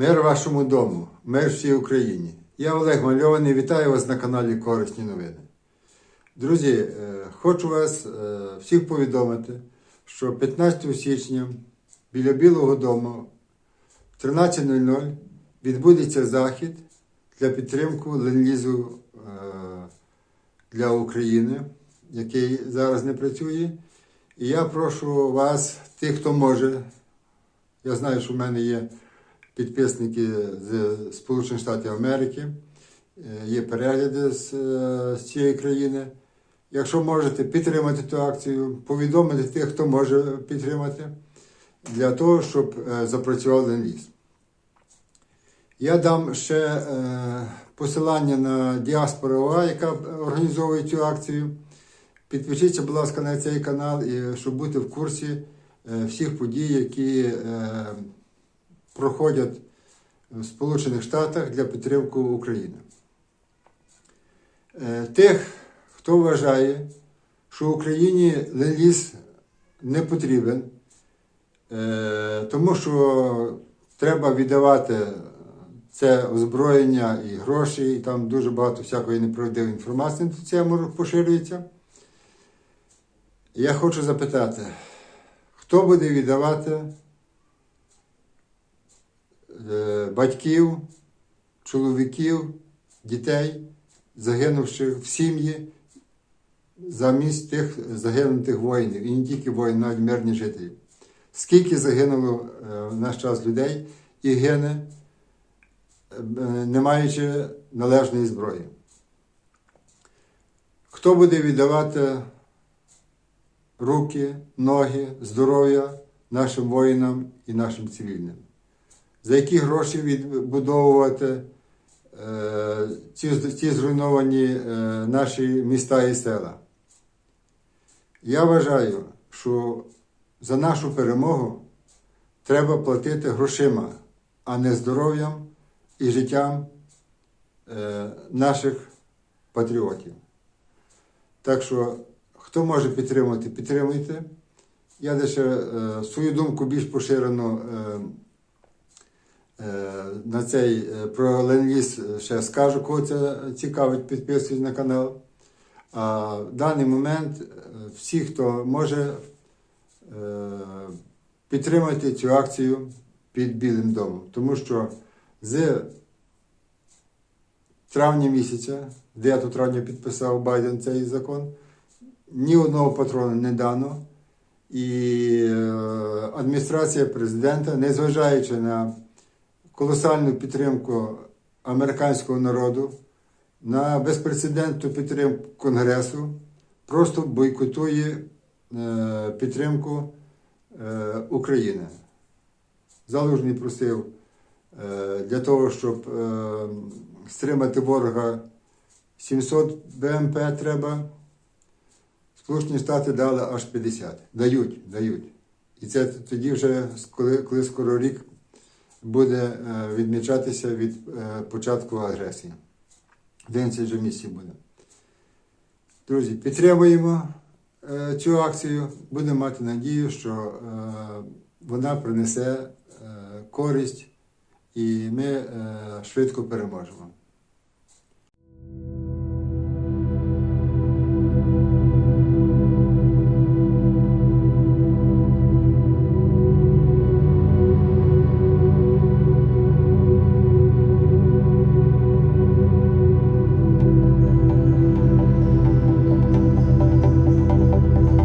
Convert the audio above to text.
Мир вашому дому, мир всій Україні. Я Олег Мальований, вітаю вас на каналі Корисні новини. Друзі, е, хочу вас е, всіх повідомити, що 15 січня біля Білого дому в 13.00 відбудеться захід для підтримки ленлізу е, для України, який зараз не працює. І я прошу вас, тих, хто може, я знаю, що в мене є підписники з Сполучених Штатів Америки, е, є перегляди з, е, з цієї країни. Якщо можете підтримати ту акцію, повідомити тих, хто може підтримати, для того, щоб е, запрацював ленд-ліз. Я дам ще посилання на діаспору ОА, яка організовує цю акцію. Підпишіться, будь ласка, на цей канал, щоб бути в курсі всіх подій, які проходять в Сполучених Штатах для підтримки України. Е, Тих, хто вважає, що Україні ленд-ліз не потрібен, е, тому що треба віддавати це озброєння і гроші, і там дуже багато всякої неправдивої інформації на цю тему поширюється. Я хочу запитати, хто буде віддавати батьків, чоловіків, дітей, загинувших в сім'ї замість тих загинутих воїнів, і не тільки воїнів, навіть мирні жителі. Скільки загинуло е, в наш час людей і гине, е, не маючи належної зброї? Хто буде віддавати руки, ноги, здоров'я нашим воїнам і нашим цивільним? За які гроші відбудовувати е, ці, ці зруйновані е, наші міста і села? Я вважаю, що за нашу перемогу треба платити грошима, а не здоров'ям і життям е, наших патріотів. Так що, хто може підтримати, підтримуйте. Я лише е, свою думку більш поширено е, на цей е, про ленд-ліз ще скажу, кого це цікавить, підписуйтесь на канал. А в даний момент е, всі, хто може, е, підтримати цю акцію під Білим домом. Тому що з травня місяця, 9 травня підписав Байден цей закон, ні одного патрона не дано. І е, адміністрація президента, незважаючи на колосальну підтримку американського народу, на безпрецедентну підтримку Конгресу, просто бойкотує е, підтримку е, України. Залужний просив е, для того, щоб стримати ворога 700 БМП треба. Сполучені Штати дали аж 50. Дають, дають. І це тоді вже, коли, коли скоро рік буде е, відмічатися від е, початку агресії. День цей же місяць буде. Друзі, підтримуємо е, цю акцію. Будемо мати надію, що вона принесе користь і ми швидко переможемо.